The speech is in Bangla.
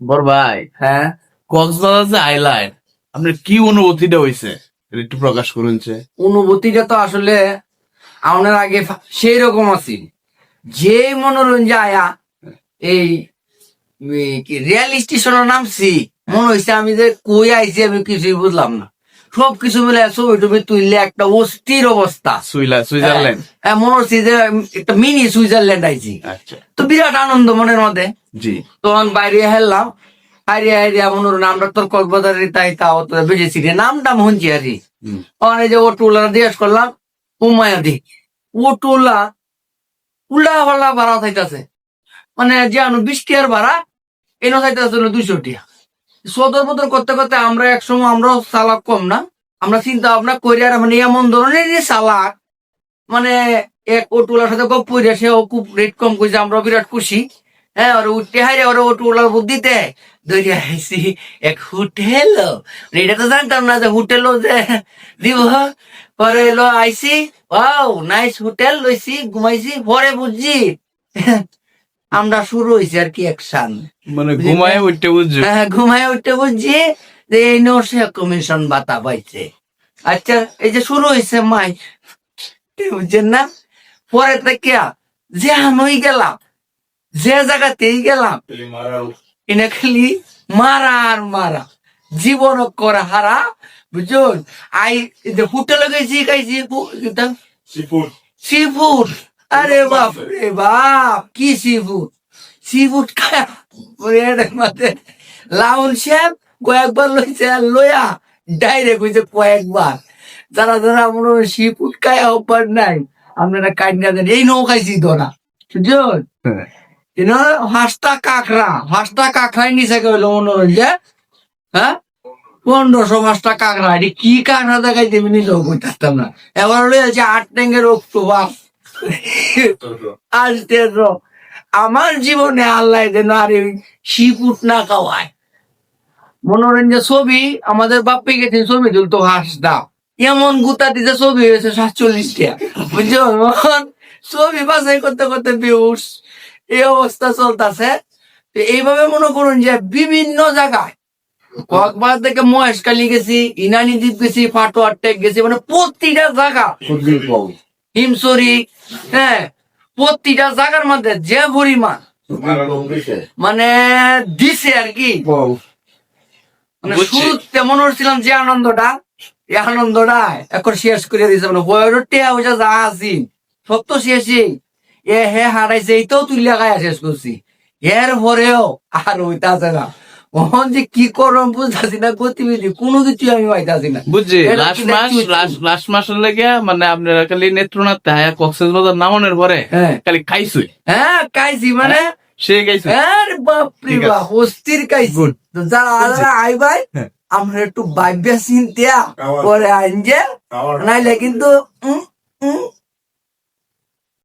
বড় ভাই হ্যাঁ? কক্সবাজার যে আইল্যান্ড আপনার কি অনুভূতিটা হয়েছে? একটু প্রকাশ অনুভূতিটা তো আসলে আমার আগে সেই রকম আছি। যে মনোরঞ্জন আয়া এই রেল স্টেশনের নামছি মনে হয়েছে আমি যে কই আইছি আমি কিছুই বুঝলাম না। সব কিছু মিলে ছবি টবি তুললে একটা অস্থির অবস্থা। সুইজারল্যান্ড। হ্যাঁ, মনে হচ্ছে যে একটা মিনি সুইজারল্যান্ড আইছি। আচ্ছা। তো বিরাট আনন্দ মনের মধ্যে। জি। তখন বাইরে হেললাম। নামটা তোর কক্সবাজারের তাই তাও তো বেজেছি রে আর কি। ওখানে যে অটোলা জিজ্ঞেস করলাম উমায়াদি অটোলা উল্লা পাল্লা ভাড়া থাইতেছে মানে যে আনু বিশ টিয়ার ভাড়া এনে থাইতেছে দুইশো টিয়া। সদর বদর করতে করতে আমরা একসময় আমরাও চালাক কম না। আমরা চিন্তা ভাবনা করি আর মানে এমন ধরনের চালাক মানে এক অটোলার সাথে গপ করিয়া সেও খুব রেট কম করেছে আমরা বিরাট খুশি। হ্যাঁ আর উঠতে হারে ওরা অটোলার বুদ্ধিতে দৌড়ে আইসি এক হোটেল। এটা তো জানতাম না যে হোটেলও যে দিব। পরে এলো আইসি ওয়াও নাইস হোটেল লইছি, ঘুমাইছি, পরে বুঝছি। আমরা শুরু হয়েছে আর কি একসান মানে ঘুমায় উঠতে বুঝছ? হ্যাঁ ঘুমায় উঠতে বুঝছি যে এই নর্সে কমিশন বাতা পাইছে। আচ্ছা এই যে শুরু হয়েছে মাই বুঝছেন না? পরে থেকে যে আমি গেলাম যে জায়গাতেই গেলাম এনে খালি মারা আর মারা জীবন করা হারা বুঝুন? আই যে হোটেলে গেছি খাইছি সি ফুড আরে বাপ রে বাপ কি সি ফুড সি ফুড মাঝে লাউন শেপ কয়েকবার লইছে আর লইয়া ডাইরেক্ট হইছে কয়েকবার। যারা যারা মনে হয় সি ফুড খায় অভ্যাস নাই। আপনারা কাইন্ডা দেন এই নৌ খাইছি ধরা। you know, হাঁসটা কাঁকড়া হাঁসটা কাঁকড়াই নিচে গেল মনোরঞ্জন হ্যাঁ পনেরোশো পাঁচটা কাঁকড়া এটি কি কাঁকড়া দেখাই দেবে নিল বুঝতাম না। এবার হলো আছে আট ট্যাঙ্গের অক্টোবাস আসতে আমার জীবনে আল্লাহ যেন আর শিপুট না খাওয়ায়। মনোরঞ্জন ছবি, আমাদের বাপ্পি গেছে ছবি তুলতো হাঁসটা এমন গুতা দিতে ছবি হয়েছে সাতচল্লিশটা। বুঝছ? ছবি বাছাই করতে করতে বেউস এই অবস্থা চলতেছে। এইভাবে মনে করুন যে বিভিন্ন জায়গায় কক্সবাজার থেকে মহেশকালী গেছি ইনানি দ্বীপ গেছি, ফাটোয়ার টেক গেছি মানে প্রতিটা জায়গা হিমসরি হ্যাঁ প্রতিটা জায়গার মধ্যে যে পরিমাণ মানে দিছে আর কি। মানে বুঝছি। শুরুতে মনে হচ্ছিলাম যে আনন্দটা এই আনন্দটা এখন শেষ করে দিয়েছে মানে বয়ের টেয়া হয়েছে যা আছি সব তো শেষই। এ হে হারাইছে এইটাও তুলিয়া গায়ে শেষ করছি এর পরেও আর হইতাছে না। ওহন যে কি করম বুঝতেছি না গতিবিধি কোনো কিছু আমি পাইতাছি না। বুঝছি লাস্ট মাস লাস্ট লাস্ট মাসের লেগে মানে আপনারা খালি নেত্রনাথ হায়া কক্সবাজার নামানোর পরে হ্যাঁ। খালি খাইছুই হ্যাঁ কাইছি মানে সে গাইছুই আরে বাপরে ঠিক আছে। বাপ কাইছি Good. তো যারা আলাদা আই ভাই হ্যাঁ। আমরা একটু বাইব্যা চিন্তিয়া পরে আইন যে নাইলে কিন্তু